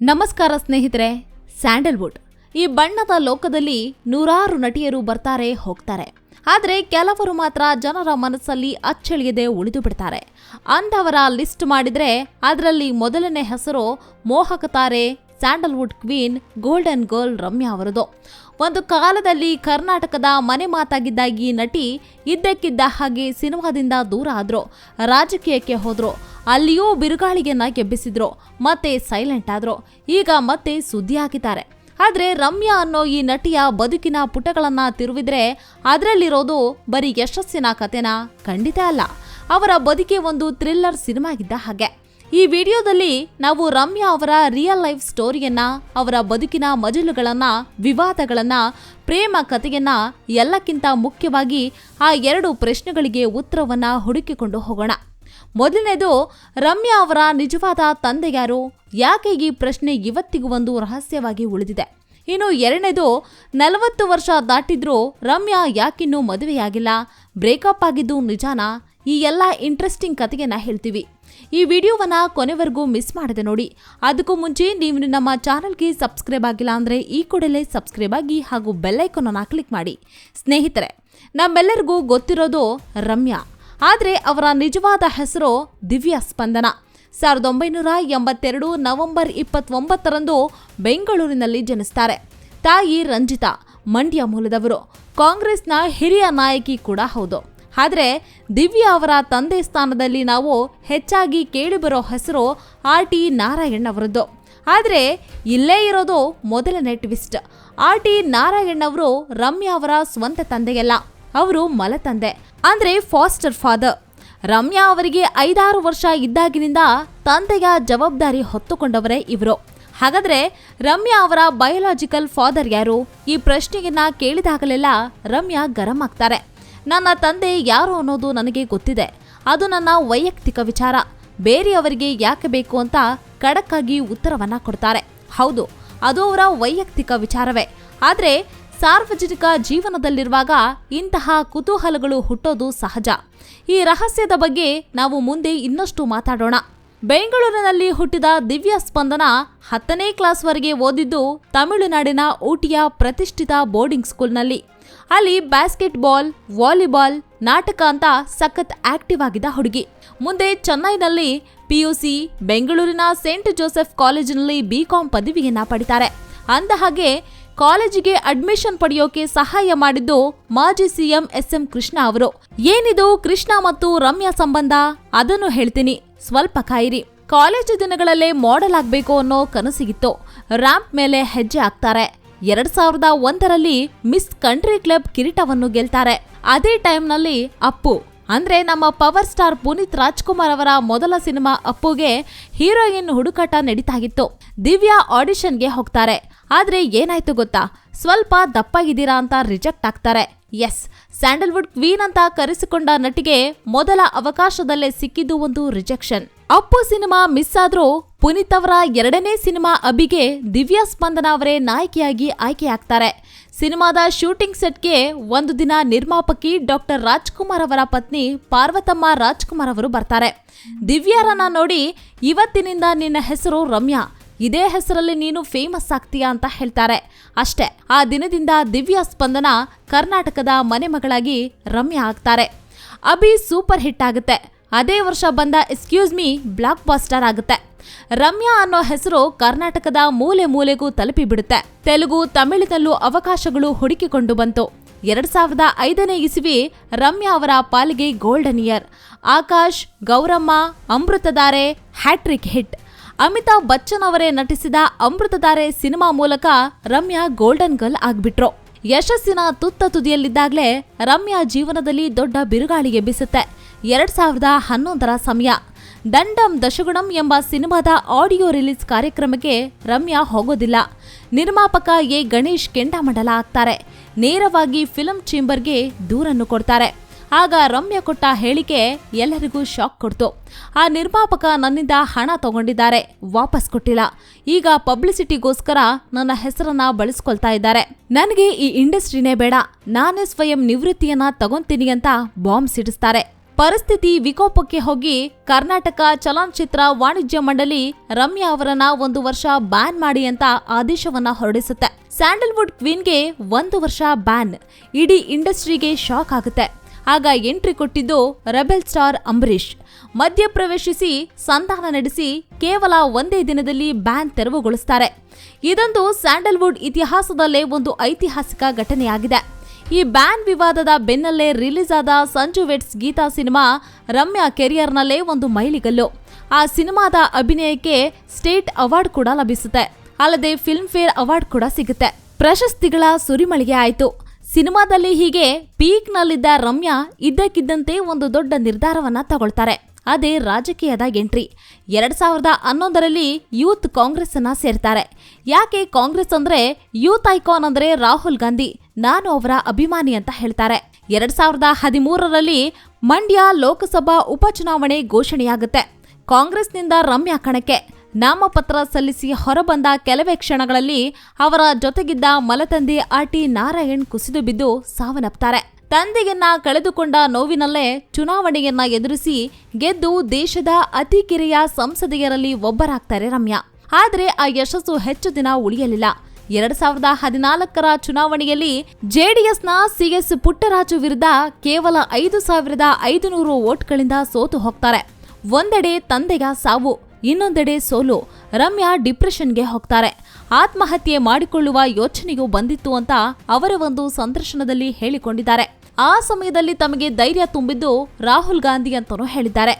ನಮಸ್ಕಾರ ಸ್ನೇಹಿತರೆ, ಸ್ಯಾಂಡಲ್ವುಡ್. ಈ ಬಣ್ಣದ ಲೋಕದಲ್ಲಿ ನೂರಾರು ನಟಿಯರು ಬರ್ತಾರೆ, ಹೋಗ್ತಾರೆ. ಆದರೆ ಕೆಲವರು ಮಾತ್ರ ಜನರ ಮನಸ್ಸಲ್ಲಿ ಅಚ್ಚಳಿಯದೆ ಉಳಿದು ಬಿಡ್ತಾರೆ. ಅಂಥವರ ಲಿಸ್ಟ್ ಮಾಡಿದರೆ ಅದರಲ್ಲಿ ಮೊದಲನೇ ಹೆಸರು ಮೋಹಕ ತಾರೆ, Sandalwood queen golden girl Ramya ಅವರದು. ಒಂದು ಕಾಲದಲ್ಲಿ ಕರ್ನಾಟಕದ ಮನೆ ಮಾತಾಗಿದ್ದ ಈ ನಟಿ ಇದ್ದಕ್ಕಿದ್ದ ಹಾಗೆ ಸಿನಿಮಾದಿಂದ ದೂರ ಆದರು, ರಾಜಕೀಯಕ್ಕೆ ಹೋದ್ರು. ಅಲ್ಲಿಯೂ ಬಿರುಗಾಳಿಯನ್ನ ಎಬ್ಬಿಸಿದ್ರು ಮತ್ತೆ ಸೈಲೆಂಟ್ ಆದ್ರು. ಈಗ ಮತ್ತೆ ಸುದ್ದಿ ಹಾಕಿದ್ದಾರೆ ಆದ್ರೆ ರಮ್ಯಾ ಅನ್ನೋ ಈ ನಟಿಯ ಬದುಕಿನ ಪುಟಗಳನ್ನ ತಿರುವಿದ್ರೆ ಅದರಲ್ಲಿರೋದು ಬರೀ ಯಶಸ್ಸಿನ ಕಥೆನ? ಖಂಡಿತ ಅಲ್ಲ. ಅವರ ಬದುಕೆ ಒಂದು ಥ್ರಿಲ್ಲರ್ ಸಿನಿಮಾ ಇದ್ದ ಹಾಗೆ. ಈ ವಿಡಿಯೋದಲ್ಲಿ ನಾವು ರಮ್ಯಾ ಅವರ ರಿಯಲ್ ಲೈಫ್ ಸ್ಟೋರಿಯನ್ನ ಅವರ ಬದುಕಿನ ಮಜಲುಗಳನ್ನ, ವಿವಾದಗಳನ್ನ, ಪ್ರೇಮ ಕಥೆಯನ್ನ ಎಲ್ಲಕ್ಕಿಂತ ಮುಖ್ಯವಾಗಿ ಆ ಎರಡು ಪ್ರಶ್ನೆಗಳಿಗೆ ಉತ್ತರವನ್ನ ಹುಡುಕಿಕೊಂಡು ಹೋಗೋಣ. ಮೊದಲನೇದು, ರಮ್ಯಾ ಅವರ ನಿಜವಾದ ತಂದೆ ಯಾರು? ಯಾಕೆ ಈ ಪ್ರಶ್ನೆ ಇವತ್ತಿಗೂ ಒಂದು ರಹಸ್ಯವಾಗಿ ಉಳಿದಿದೆ? ಇನ್ನು ಎರಡನೇದು, ನಲವತ್ತು ವರ್ಷ ದಾಟಿದ್ರೂ ರಮ್ಯಾ ಯಾಕಿನ್ನೂ ಮದುವೆಯಾಗಿಲ್ಲ? ಬ್ರೇಕಪ್ ಆಗಿದ್ದು ನಿಜಾನಾ? ಈ ಎಲ್ಲ ಇಂಟ್ರೆಸ್ಟಿಂಗ್ ಕತೆಯನ್ನ ಹೇಳ್ತೀವಿ. ಈ ವಿಡಿಯೋವನ್ನ ಕೊನೆವರೆಗೂ ಮಿಸ್ ಮಾಡದೆ ನೋಡಿ. ಅದಕ್ಕೂ ಮುಂಚೆ ನೀವು ನಮ್ಮ ಚಾನಲ್ಗೆ ಸಬ್ಸ್ಕ್ರೈಬ್ ಆಗಿಲ್ಲ ಅಂದರೆ ಈ ಕೂಡಲೇ ಸಬ್ಸ್ಕ್ರೈಬ್ ಆಗಿ ಹಾಗೂ ಬೆಲ್ಲೈಕನನ್ನು ಕ್ಲಿಕ್ ಮಾಡಿ. ಸ್ನೇಹಿತರೆ, ನಮ್ಮೆಲ್ಲರಿಗೂ ಗೊತ್ತಿರೋದು ರಮ್ಯಾ. ಆದರೆ ಅವರ ನಿಜವಾದ ಹೆಸರು ದಿವ್ಯ ಸ್ಪಂದನ. ಸಾವಿರದ ಒಂಬೈನೂರ ಎಂಬತ್ತೆರಡು ನವೆಂಬರ್ ಇಪ್ಪತ್ತೊಂಬತ್ತರಂದು ಬೆಂಗಳೂರಿನಲ್ಲಿ ಜನಿಸ್ತಾರೆ. ತಾಯಿ ರಂಜಿತಾ, ಮಂಡ್ಯ ಮೂಲದವರು. ಕಾಂಗ್ರೆಸ್ನ ಹಿರಿಯ ನಾಯಕಿ ಕೂಡ ಹೌದು. ಆದರೆ ದಿವ್ಯಾ ಅವರ ತಂದೆ ಸ್ಥಾನದಲ್ಲಿ ನಾವು ಹೆಚ್ಚಾಗಿ ಕೇಳಿಬರೋ ಹೆಸರು ಆರ್ ಟಿ ನಾರಾಯಣ್ ಅವರದ್ದು. ಆದರೆ ಇಲ್ಲೇ ಇರೋದು ಮೊದಲನೇ ಟ್ವಿಸ್ಟ್. ಆರ್ ಟಿ ನಾರಾಯಣ್ ಅವರು ರಮ್ಯಾ ಅವರ ಸ್ವಂತ ತಂದೆಯಲ್ಲ. ಅವರು ಮಲತಂದೆ. ಅಂದ್ರೆ ಫಾಸ್ಟರ್ ಫಾದರ್. ರಮ್ಯಾ ಅವರಿಗೆ ಐದಾರು ವರ್ಷ ಇದ್ದಾಗಿನಿಂದ ತಂದೆಯ ಜವಾಬ್ದಾರಿ ಹೊತ್ತುಕೊಂಡವರೇ ಇವರು. ಹಾಗಾದ್ರೆ ರಮ್ಯಾ ಅವರ ಬಯೋಲಾಜಿಕಲ್ ಫಾದರ್ ಯಾರು? ಈ ಪ್ರಶ್ನೆಯನ್ನ ಕೇಳಿದಾಗಲೆಲ್ಲ ರಮ್ಯಾ ಗರಂ ಆಗ್ತಾರೆ. ನನ್ನ ತಂದೆ ಯಾರು ಅನ್ನೋದು ನನಗೆ ಗೊತ್ತಿದೆ. ಅದು ನನ್ನ ವೈಯಕ್ತಿಕ ವಿಚಾರ. ಬೇರೆಯವರಿಗೆ ಯಾಕೆ ಬೇಕು ಅಂತ ಖಡಕ್ಕಾಗಿ ಉತ್ತರವನ್ನ ಕೊಡ್ತಾರೆ. ಹೌದು, ಅದು ಅವರ ವೈಯಕ್ತಿಕ ವಿಚಾರವೇ. ಆದರೆ ಸಾರ್ವಜನಿಕ ಜೀವನದಲ್ಲಿರುವಾಗ ಇಂತಹ ಕುತೂಹಲಗಳು ಹುಟ್ಟೋದು ಸಹಜ. ಈ ರಹಸ್ಯದ ಬಗ್ಗೆ ನಾವು ಮುಂದೆ ಇನ್ನಷ್ಟು ಮಾತಾಡೋಣ. ಬೆಂಗಳೂರಿನಲ್ಲಿ ಹುಟ್ಟಿದ ದಿವ್ಯ ಸ್ಪಂದನ ಹತ್ತನೇ ಕ್ಲಾಸ್ವರೆಗೆ ಓದಿದ್ದು ತಮಿಳುನಾಡಿನ ಊಟಿಯ ಪ್ರತಿಷ್ಠಿತ ಬೋರ್ಡಿಂಗ್ ಸ್ಕೂಲ್ನಲ್ಲಿ. ಅಲ್ಲಿ ಬ್ಯಾಸ್ಕೆಟ್ ಬಾಲ್ ವಾಲಿಬಾಲ್, ನಾಟಕ ಅಂತ ಸಖತ್ ಆಕ್ಟಿವ್ ಆಗಿದ್ದ ಹುಡುಗಿ. ಮುಂದೆ ಚೆನ್ನೈನಲ್ಲಿ ಪಿಯುಸಿ, ಬೆಂಗಳೂರಿನ ಸೇಂಟ್ ಜೋಸೆಫ್ ಕಾಲೇಜಿನಲ್ಲಿ ಬಿಕಾಂ ಪದವಿಯನ್ನ ಪಡಿತಾರೆ. ಅಂದ ಹಾಗೆ ಕಾಲೇಜಿಗೆ ಅಡ್ಮಿಷನ್ ಪಡೆಯೋಕೆ ಸಹಾಯ ಮಾಡಿದ್ದು ಮಾಜಿ ಸಿಎಂ ಎಸ್ ಎಂ ಕೃಷ್ಣ ಅವರು. ಏನಿದು ಕೃಷ್ಣ ಮತ್ತು ರಮ್ಯಾ ಸಂಬಂಧ? ಅದನ್ನು ಹೇಳ್ತೀನಿ. ಸ್ವಲ್ಪ ಕಾಯಿರಿ. ಕಾಲೇಜು ದಿನಗಳಲ್ಲೇ ಮಾಡೆಲ್ ಆಗ್ಬೇಕು ಅನ್ನೋ ಕನಸಿಗಿತ್ತು. ರ್ಯಾಂಪ್ ಮೇಲೆ ಹೆಜ್ಜೆ ಹಾಕ್ತಾರೆ. ಎರಡ್ ಸಾವಿರದ ಒಂದರಲ್ಲಿ ಮಿಸ್ ಕಂಟ್ರಿ ಕ್ಲಬ್ ಕಿರೀಟವನ್ನು ಗೆಲ್ತಾರೆ. ಅದೇ ಟೈಮ್ನಲ್ಲಿ ಅಪ್ಪು. ಅಂದ್ರೆ ನಮ್ಮ ಪವರ್ ಸ್ಟಾರ್ ಪುನೀತ್ ರಾಜ್ಕುಮಾರ್ ಅವರ ಮೊದಲ ಸಿನಿಮಾ ಅಪ್ಪುಗೆ ಹೀರೋಯಿನ್ ಹುಡುಕಾಟ ನಡೀತಾಗಿತ್ತು. ದಿವ್ಯಾ ಆಡಿಷನ್ಗೆ ಹೋಗ್ತಾರೆ. ಆದ್ರೆ ಏನಾಯ್ತು ಗೊತ್ತಾ? ಸ್ವಲ್ಪ ದಪ್ಪಾಗಿದ್ದೀರಾ ಅಂತ ರಿಜೆಕ್ಟ್ ಆಗ್ತಾರೆ. ಎಸ್, ಸ್ಯಾಂಡಲ್ವುಡ್ ಕ್ವೀನ್ ಅಂತ ಕರೆಸಿಕೊಂಡ ನಟಿಗೆ ಮೊದಲ ಅವಕಾಶದಲ್ಲೇ ಸಿಕ್ಕಿದ್ದು ಒಂದು ರಿಜೆಕ್ಷನ್. ಅಪ್ಪು ಸಿನಿಮಾ ಮಿಸ್ ಆದ್ರೂ ಪುನೀತ್ ಅವರ ಎರಡನೇ ಸಿನಿಮಾ ಅಭಿಗೆ ದಿವ್ಯಾ ಸ್ಪಂದನ ಅವರೇ ನಾಯಕಿಯಾಗಿ ಆಯ್ಕೆಯಾಗ್ತಾರೆ. ಸಿನಿಮಾದ ಶೂಟಿಂಗ್ ಸೆಟ್ಗೆ ಒಂದು ದಿನ ನಿರ್ಮಾಪಕಿ ಡಾಕ್ಟರ್ ರಾಜ್ಕುಮಾರ್ ಅವರ ಪತ್ನಿ ಪಾರ್ವತಮ್ಮ ರಾಜ್ಕುಮಾರ್ ಅವರು ಬರ್ತಾರೆ. ದಿವ್ಯಾರನ್ನ ನೋಡಿ ಇವತ್ತಿನಿಂದ ನಿನ್ನ ಹೆಸರು ರಮ್ಯಾ, ಇದೇ ಹೆಸರಲ್ಲಿ ನೀನು ಫೇಮಸ್ ಆಗ್ತೀಯಾ ಅಂತ ಹೇಳ್ತಾರೆ. ಅಷ್ಟೇ, ಆ ದಿನದಿಂದ ದಿವ್ಯಾ ಸ್ಪಂದನ ಕರ್ನಾಟಕದ ಮನೆಮಗಳಾಗಿ ರಮ್ಯಾ ಆಗ್ತಾರೆ. ಅಭಿ ಸೂಪರ್ ಹಿಟ್ ಆಗುತ್ತೆ. ಅದೇ ವರ್ಷ ಬಂದ ಎಕ್ಸ್ಕ್ಯೂಸ್ ಮೀ ಬ್ಲಾಕ್ ಬಾಸ್ಟರ್ ಆಗುತ್ತೆ. ರಮ್ಯಾ ಅನ್ನೋ ಹೆಸರು ಕರ್ನಾಟಕದ ಮೂಲೆ ಮೂಲೆಗೂ ತಲುಪಿಬಿಡುತ್ತೆ. ತೆಲುಗು, ತಮಿಳಿನಲ್ಲೂ ಅವಕಾಶಗಳು ಹುಡುಕಿಕೊಂಡು ಬಂತು. ಎರಡ್ ಸಾವಿರದ ಐದನೇ ಇಸವಿ ರಮ್ಯಾ ಅವರ ಪಾಲಿಗೆ golden year Akash, Gowramma Amruthadhaare hattrick hit. Amitabh Bachchan ಅವರೇ ನಟಿಸಿದ ಅಮೃತಧಾರೆ ಸಿನಿಮಾ ಮೂಲಕ ರಮ್ಯಾ ಗೋಲ್ಡನ್ ಗರ್ಲ್ ಆಗ್ಬಿಟ್ರು. ಯಶಸ್ಸಿನ ತುತ್ತ ತುದಿಯಲ್ಲಿದ್ದಾಗಲೇ ರಮ್ಯಾ ಜೀವನದಲ್ಲಿ ದೊಡ್ಡ ಬಿರುಗಾಳಿ ಎಬ್ಬಿಸುತ್ತೆ ಎರಡ್ ಸಾವಿರದ ಹನ್ನೊಂದರ ಸಮಯ. ದಂಡಂ ದಶಗುಣಂ ಎಂಬ ಸಿನಿಮಾದ ಆಡಿಯೋ ರಿಲೀಸ್ ಕಾರ್ಯಕ್ರಮಕ್ಕೆ ರಮ್ಯಾ ಹೋಗೋದಿಲ್ಲ. ನಿರ್ಮಾಪಕ ಎ ಗಣೇಶ್ ಕೆಂಡಾಮಂಡಲ ಆಗ್ತಾರೆ. ನೇರವಾಗಿ ಫಿಲಂ ಚೇಂಬರ್ಗೆ ದೂರನ್ನು ಕೊಡ್ತಾರೆ. ಆಗ ರಮ್ಯಾ ಕೊಟ್ಟ ಹೇಳಿಕೆ ಎಲ್ಲರಿಗೂ ಶಾಕ್ ಕೊಡ್ತು. ಆ ನಿರ್ಮಾಪಕ ನನ್ನಿಂದ ಹಣ ತಗೊಂಡಿದ್ದಾರೆ, ವಾಪಸ್ ಕೊಟ್ಟಿಲ್ಲ. ಈಗ ಪಬ್ಲಿಸಿಟಿಗೋಸ್ಕರ ನನ್ನ ಹೆಸರನ್ನ ಬಳಸ್ಕೊಳ್ತಾ ಇದ್ದಾರೆ. ನನಗೆ ಈ ಇಂಡಸ್ಟ್ರಿನೇ ಬೇಡ. ನಾನೇ ಸ್ವಯಂ ನಿವೃತ್ತಿಯನ್ನ ತಗೊಂತೀನಿ ಅಂತ ಬಾಂಬ್ ಸಿಡಿಸ್ತಾರೆ. ಪರಿಸ್ಥಿತಿ ವಿಕೋಪಕ್ಕೆ ಹೋಗಿ ಕರ್ನಾಟಕ ಚಲನಚಿತ್ರ ವಾಣಿಜ್ಯ ಮಂಡಳಿ ರಮ್ಯಾ ಅವರನ್ನ ಒಂದು ವರ್ಷ ಬ್ಯಾನ್ ಮಾಡಿ ಅಂತ ಆದೇಶವನ್ನ ಹೊರಡಿಸುತ್ತೆ. ಸ್ಯಾಂಡಲ್ವುಡ್ ಕ್ವೀನ್ಗೆ ಒಂದು ವರ್ಷ ಬ್ಯಾನ್. ಇಡೀ ಇಂಡಸ್ಟ್ರಿಗೆ ಶಾಕ್ ಆಗುತ್ತೆ. ಆಗ ಎಂಟ್ರಿ ಕೊಟ್ಟಿದ್ದು ರೆಬೆಲ್ ಸ್ಟಾರ್ ಅಂಬರೀಷ್. ಮಧ್ಯಪ್ರವೇಶಿಸಿ ಸಂಧಾನ ನಡೆಸಿ ಕೇವಲ ಒಂದೇ ದಿನದಲ್ಲಿ ಬ್ಯಾನ್ ತೆರವುಗೊಳಿಸ್ತಾರೆ. ಇದೊಂದು ಸ್ಯಾಂಡಲ್ವುಡ್ ಇತಿಹಾಸದಲ್ಲೇ ಒಂದು ಐತಿಹಾಸಿಕ ಘಟನೆಯಾಗಿದೆ. ಈ ಬ್ಯಾನ್ ವಿವಾದದ ಬೆನ್ನಲ್ಲೇ ರಿಲೀಸ್ ಆದ ಸಂಜು ವೆಟ್ಸ್ ಗೀತಾ ಸಿನಿಮಾ ರಮ್ಯಾ ಕೆರಿಯರ್ನಲ್ಲೇ ಒಂದು ಮೈಲಿಗಲ್ಲು. ಆ ಸಿನಿಮಾದ ಅಭಿನಯಕ್ಕೆ ಸ್ಟೇಟ್ ಅವಾರ್ಡ್ ಕೂಡ ಲಭಿಸುತ್ತೆ. ಅಲ್ಲದೆ ಫಿಲ್ಮ್ ಫೇರ್ ಅವಾರ್ಡ್ ಕೂಡ ಸಿಗುತ್ತೆ. ಪ್ರಶಸ್ತಿಗಳ ಸುರಿಮಳಿಗೆ ಆಯಿತು. ಸಿನಿಮಾದಲ್ಲಿ ಹೀಗೆ ಪೀಕ್ನಲ್ಲಿದ್ದ ರಮ್ಯಾ ಇದ್ದಕ್ಕಿದ್ದಂತೆ ಒಂದು ದೊಡ್ಡ ನಿರ್ಧಾರವನ್ನ ತಗೊಳ್ತಾರೆ. ಅದೇ ರಾಜಕೀಯದ ಎಂಟ್ರಿ. ಎರಡ್ ಸಾವಿರದ ಹನ್ನೊಂದರಲ್ಲಿ ಯೂತ್ ಕಾಂಗ್ರೆಸ್ ಅನ್ನ ಸೇರ್ತಾರೆ. ಯಾಕೆ ಕಾಂಗ್ರೆಸ್ ಅಂದ್ರೆ ಯೂತ್ ಐಕಾನ್ ಅಂದ್ರೆ ರಾಹುಲ್ ಗಾಂಧಿ. ನಾನು ಅವರ ಅಭಿಮಾನಿ ಅಂತ ಹೇಳ್ತಾರೆ. ಎರಡ್ ಸಾವಿರದ ಹದಿಮೂರರಲ್ಲಿ ಮಂಡ್ಯ ಲೋಕಸಭಾ ಉಪಚುನಾವಣೆ ಘೋಷಣೆಯಾಗುತ್ತೆ. ಕಾಂಗ್ರೆಸ್ನಿಂದ ರಮ್ಯಾ ಕಣಕ್ಕೆ ನಾಮಪತ್ರ ಸಲ್ಲಿಸಿ ಹೊರಬಂದ ಕೆಲವೇ ಕ್ಷಣಗಳಲ್ಲಿ ಅವರ ಜೊತೆಗಿದ್ದ ಮಲತಂದೆ ಆರ್ ಟಿ ನಾರಾಯಣ್ ಕುಸಿದು ಬಿದ್ದು ಸಾವನ್ನಪ್ತಾರೆ. ತಂದೆಯನ್ನ ಕಳೆದುಕೊಂಡ ನೋವಿನಲ್ಲೇ ಚುನಾವಣೆಯನ್ನ ಎದುರಿಸಿ ಗೆದ್ದು ದೇಶದ ಅತಿ ಕಿರಿಯ ಸಂಸದೆಯರಲ್ಲಿ ಒಬ್ಬರಾಗ್ತಾರೆ ರಮ್ಯಾ. ಆದರೆ ಆ ಯಶಸ್ಸು ಹೆಚ್ಚು ದಿನ ಉಳಿಯಲಿಲ್ಲ. ಎರಡ್ ಸಾವಿರದ ಹದಿನಾಲ್ಕರ ಚುನಾವಣೆಯಲ್ಲಿ ಜೆಡಿಎಸ್ನ ಸಿಎಸ್ ಪುಟ್ಟರಾಜು ವಿರುದ್ಧ ಕೇವಲ ಐದು ಸಾವಿರದ ಐದುನೂರು ವೋಟ್ಗಳಿಂದ ಸೋತು ಹೋಗ್ತಾರೆ. ಒಂದೆಡೆ ತಂದೆಯ ಸಾವು, ಇನ್ನೊಂದೆಡೆ ಸೋಲು, ರಮ್ಯಾ ಡಿಪ್ರೆಷನ್ಗೆ ಹೋಗ್ತಾರೆ. ಆತ್ಮಹತ್ಯೆ ಮಾಡಿಕೊಳ್ಳುವ ಯೋಚನೆಯೂ ಬಂದಿತ್ತು ಅಂತ ಅವರ ಒಂದು ಸಂದರ್ಶನದಲ್ಲಿ ಹೇಳಿಕೊಂಡಿದ್ದಾರೆ. ಆ ಸಮಯದಲ್ಲಿ ತಮಗೆ ಧೈರ್ಯ ತುಂಬಿದ್ದು ರಾಹುಲ್ ಗಾಂಧಿ ಅಂತಲೂ ಹೇಳಿದ್ದಾರೆ.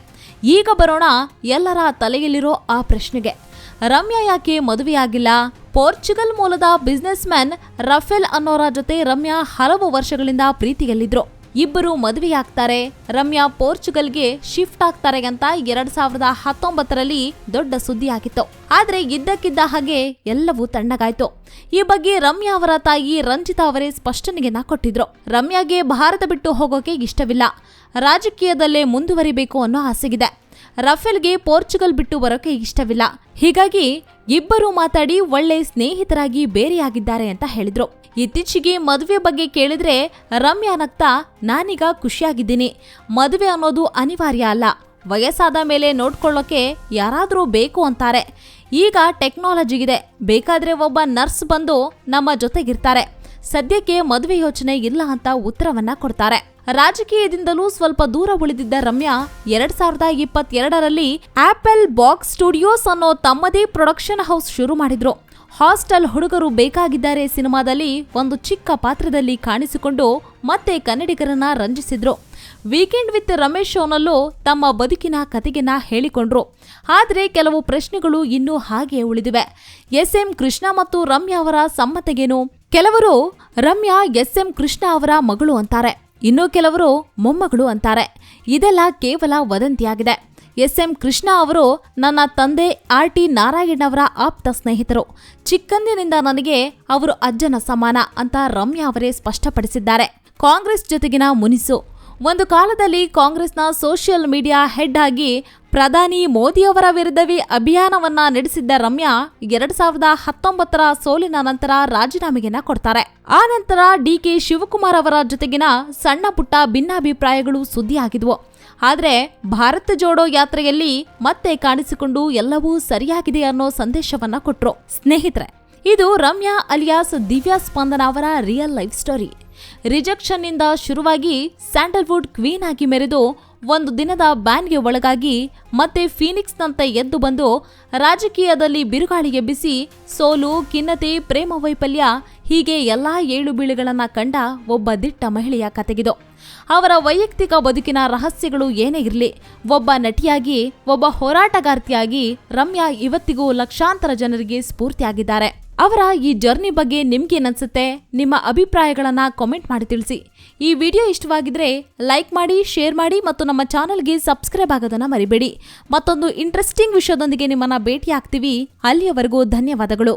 ಈಗ ಬರೋಣ ಎಲ್ಲರ ತಲೆಯಲ್ಲಿರೋ ಆ ಪ್ರಶ್ನೆಗೆ. ರಮ್ಯಾ ಯಾಕೆ ಮದುವೆಯಾಗಿಲ್ಲ? ಪೋರ್ಚುಗಲ್ ಮೂಲದ ಬಿಸ್ನೆಸ್ ಮ್ಯಾನ್ ರಫೇಲ್ ಅನ್ನೋರ ಜೊತೆ ರಮ್ಯಾ ಹಲವು ವರ್ಷಗಳಿಂದ ಪ್ರೀತಿಯಲ್ಲಿದ್ರು. ಇಬ್ಬರು ಮದುವೆಯಾಗ್ತಾರೆ. ರಮ್ಯಾ ಪೋರ್ಚುಗಲ್ಗೆ ಶಿಫ್ಟ್ ಆಗ್ತಾರೆ ಅಂತ ಎರಡ್ ಸಾವಿರದ ಹತ್ತೊಂಬತ್ತರಲ್ಲಿ ದೊಡ್ಡ ಸುದ್ದಿಯಾಗಿತ್ತು. ಆದ್ರೆ ಇದ್ದಕ್ಕಿದ್ದ ಹಾಗೆ ಎಲ್ಲವೂ ತಣ್ಣಗಾಯ್ತು. ಈ ಬಗ್ಗೆ ರಮ್ಯಾ ಅವರ ತಾಯಿ ರಂಜಿತಾ ಅವರೇ ಸ್ಪಷ್ಟನೆಯನ್ನ ಕೊಟ್ಟಿದ್ರು. ರಮ್ಯಾಗೆ ಭಾರತ ಬಿಟ್ಟು ಹೋಗೋಕೆ ಇಷ್ಟವಿಲ್ಲ. ರಾಜಕೀಯದಲ್ಲೇ ಮುಂದುವರಿಬೇಕು ಅನ್ನೋ ಆಸೆಗಿದೆ. ರಫೇಲ್ಗೆ ಪೋರ್ಚುಗಲ್ ಬಿಟ್ಟು ಬರೋಕೆ ಇಷ್ಟವಿಲ್ಲ. ಹೀಗಾಗಿ ಇಬ್ಬರು ಮಾತಾಡಿ ಒಳ್ಳೆ ಸ್ನೇಹಿತರಾಗಿ ಬೇರೆಯಾಗಿದ್ದಾರೆ ಅಂತ ಹೇಳಿದ್ರು. ಇತ್ತೀಚೆಗೆ ಮದುವೆ ಬಗ್ಗೆ ಕೇಳಿದ್ರೆ ರಮ್ಯಾ ನಗ್ತಾ, ನಾನೀಗ ಖುಷಿಯಾಗಿದ್ದೀನಿ. ಮದುವೆ ಅನ್ನೋದು ಅನಿವಾರ್ಯ ಅಲ್ಲ. ವಯಸ್ಸಾದ ಮೇಲೆ ನೋಡ್ಕೊಳ್ಳೋಕೆ ಯಾರಾದರೂ ಬೇಕು ಅಂತಾರೆ. ಈಗ ಟೆಕ್ನಾಲಜಿ ಇದೆ. ಬೇಕಾದ್ರೆ ಒಬ್ಬ ನರ್ಸ್ ಬಂದು ನಮ್ಮ ಜೊತೆಗಿರ್ತಾರೆ. ಸದ್ಯಕ್ಕೆ ಮದುವೆ ಯೋಚನೆ ಇಲ್ಲ ಅಂತ ಉತ್ತರವನ್ನ ಕೊಡ್ತಾರೆ. ರಾಜಕೀಯದಿಂದಲೂ ಸ್ವಲ್ಪ ದೂರ ಉಳಿದಿದ್ದ ರಮ್ಯಾ ಎರಡ್ ಸಾವಿರದ ಇಪ್ಪತ್ತೆರಡರಲ್ಲಿ ಆಪಲ್ ಬಾಕ್ಸ್ ಸ್ಟುಡಿಯೋಸ್ ಅನ್ನೋ ತಮ್ಮದೇ ಪ್ರೊಡಕ್ಷನ್ ಹೌಸ್ ಶುರು ಮಾಡಿದ್ರು. ಹಾಸ್ಟೆಲ್ ಹುಡುಗರು ಬೇಕಾಗಿದ್ದಾರೆ ಸಿನಿಮಾದಲ್ಲಿ ಒಂದು ಚಿಕ್ಕ ಪಾತ್ರದಲ್ಲಿ ಕಾಣಿಸಿಕೊಂಡು ಮತ್ತೆ ಕನ್ನಡಿಗರನ್ನ ರಂಜಿಸಿದ್ರು. ವೀಕೆಂಡ್ ವಿತ್ ರಮೇಶ್ ಶೋನಲ್ಲೂ ತಮ್ಮ ಬದುಕಿನ ಕತೆಗೆನ ಹೇಳಿಕೊಂಡ್ರು. ಆದರೆ ಕೆಲವು ಪ್ರಶ್ನೆಗಳು ಇನ್ನೂ ಹಾಗೆ ಉಳಿದಿವೆ. ಎಸ್ ಎಂ ಕೃಷ್ಣ ಮತ್ತು ರಮ್ಯಾ ಅವರ ಸಮ್ಮತೆಗೇನು? ಕೆಲವರು ರಮ್ಯಾ ಎಸ್ ಎಂ ಕೃಷ್ಣ ಅವರ ಮಗಳು ಅಂತಾರೆ. ಇನ್ನು ಕೆಲವರು ಮೊಮ್ಮಗಳು ಅಂತಾರೆ. ಇದೆಲ್ಲ ಕೇವಲ ವದಂತಿಯಾಗಿದೆ. ಎಸ್ ಎಂ ಕೃಷ್ಣ ಅವರು ನನ್ನ ತಂದೆ ಆರ್ ಟಿ ನಾರಾಯಣ್ ಅವರ ಆಪ್ತ ಸ್ನೇಹಿತರು. ಚಿಕ್ಕಂದಿನಿಂದ ನನಗೆ ಅವರು ಅಜ್ಜನ ಸಮಾನ ಅಂತ ರಮ್ಯಾ ಅವರೇ ಸ್ಪಷ್ಟಪಡಿಸಿದ್ದಾರೆ. ಕಾಂಗ್ರೆಸ್ ಜೊತೆಗಿನ ಮುನಿಸು. ಒಂದು ಕಾಲದಲ್ಲಿ ಕಾಂಗ್ರೆಸ್ನ ಸೋಷಿಯಲ್ ಮೀಡಿಯಾ ಹೆಡ್ ಆಗಿ ಪ್ರಧಾನಿ ಮೋದಿಯವರ ವಿರುದ್ಧವೇ ಅಭಿಯಾನವನ್ನ ನಡೆಸಿದ್ದ ರಮ್ಯಾ ಎರಡ್ ಸಾವಿರದ ಹತ್ತೊಂಬತ್ತರ ಸೋಲಿನ ನಂತರ ರಾಜೀನಾಮೆಯನ್ನ ಕೊಡ್ತಾರೆ. ಆ ನಂತರ ಡಿಕೆ ಶಿವಕುಮಾರ್ ಅವರ ಜೊತೆಗಿನ ಸಣ್ಣ ಪುಟ್ಟ ಭಿನ್ನಾಭಿಪ್ರಾಯಗಳು ಸುದ್ದಿಯಾಗಿದ್ವು. ಆದರೆ ಭಾರತ ಜೋಡೋ ಯಾತ್ರೆಯಲ್ಲಿ ಮತ್ತೆ ಕಾಣಿಸಿಕೊಂಡು ಎಲ್ಲವೂ ಸರಿಯಾಗಿದೆ ಅನ್ನೋ ಸಂದೇಶವನ್ನ ಕೊಟ್ರು. ಸ್ನೇಹಿತರೆ, ಇದು ರಮ್ಯಾ ಅಲಿಯಾಸ್ ದಿವ್ಯಾ ಸ್ಪಂದನ ಅವರ ರಿಯಲ್ ಲೈಫ್ ಸ್ಟೋರಿ ರಿಜೆಕ್ಷನ್ನಿಂದ ಶುರುವಾಗಿ ಸ್ಯಾಂಡಲ್ವುಡ್ ಕ್ವೀನ್ ಆಗಿ ಮೆರೆದು ಒಂದು ದಿನದ ಬ್ಯಾನ್ಗೆ ಒಳಗಾಗಿ ಮತ್ತೆ ಫೀನಿಕ್ಸ್ನಂತೆ ಎದ್ದು ಬಂದು ರಾಜಕೀಯದಲ್ಲಿ ಬಿರುಗಾಳಿಗೆ ಬಿಸಿ, ಸೋಲು, ಖಿನ್ನತೆ, ಪ್ರೇಮ ವೈಫಲ್ಯ ಹೀಗೆ ಎಲ್ಲಾ ಏಳು ಬೀಳುಗಳನ್ನು ಕಂಡ ಒಬ್ಬ ದಿಟ್ಟ ಮಹಿಳೆಯ ಕತೆಗಿದು. ಅವರ ವೈಯಕ್ತಿಕ ಬದುಕಿನ ರಹಸ್ಯಗಳು ಏನೇ ಇರಲಿ, ಒಬ್ಬ ನಟಿಯಾಗಿ, ಒಬ್ಬ ಹೋರಾಟಗಾರ್ತಿಯಾಗಿ ರಮ್ಯಾ ಇವತ್ತಿಗೂ ಲಕ್ಷಾಂತರ ಜನರಿಗೆ ಸ್ಫೂರ್ತಿಯಾಗಿದ್ದಾರೆ. ಅವರ ಈ ಜರ್ನಿ ಬಗ್ಗೆ ನಿಮ್ಗೇನನ್ಸುತ್ತೆ ನಿಮ್ಮ ಅಭಿಪ್ರಾಯಗಳನ್ನು ಕಾಮೆಂಟ್ ಮಾಡಿ ತಿಳಿಸಿ. ಈ ವಿಡಿಯೋ ಇಷ್ಟವಾಗಿದ್ರೆ ಲೈಕ್ ಮಾಡಿ ಶೇರ್ ಮಾಡಿ ಮತ್ತು ನಮ್ಮ ಚಾನಲ್ಗೆ ಸಬ್ಸ್ಕ್ರೈಬ್ ಆಗೋದನ್ನ ಮರಿಬೇಡಿ. ಮತ್ತೊಂದು ಇಂಟ್ರೆಸ್ಟಿಂಗ್ ವಿಷಯದೊಂದಿಗೆ ನಿಮ್ಮನ್ನ ಭೇಟಿ ಆಗ್ತೀವಿ ಅಲ್ಲಿಯವರೆಗೂ ಧನ್ಯವಾದಗಳು.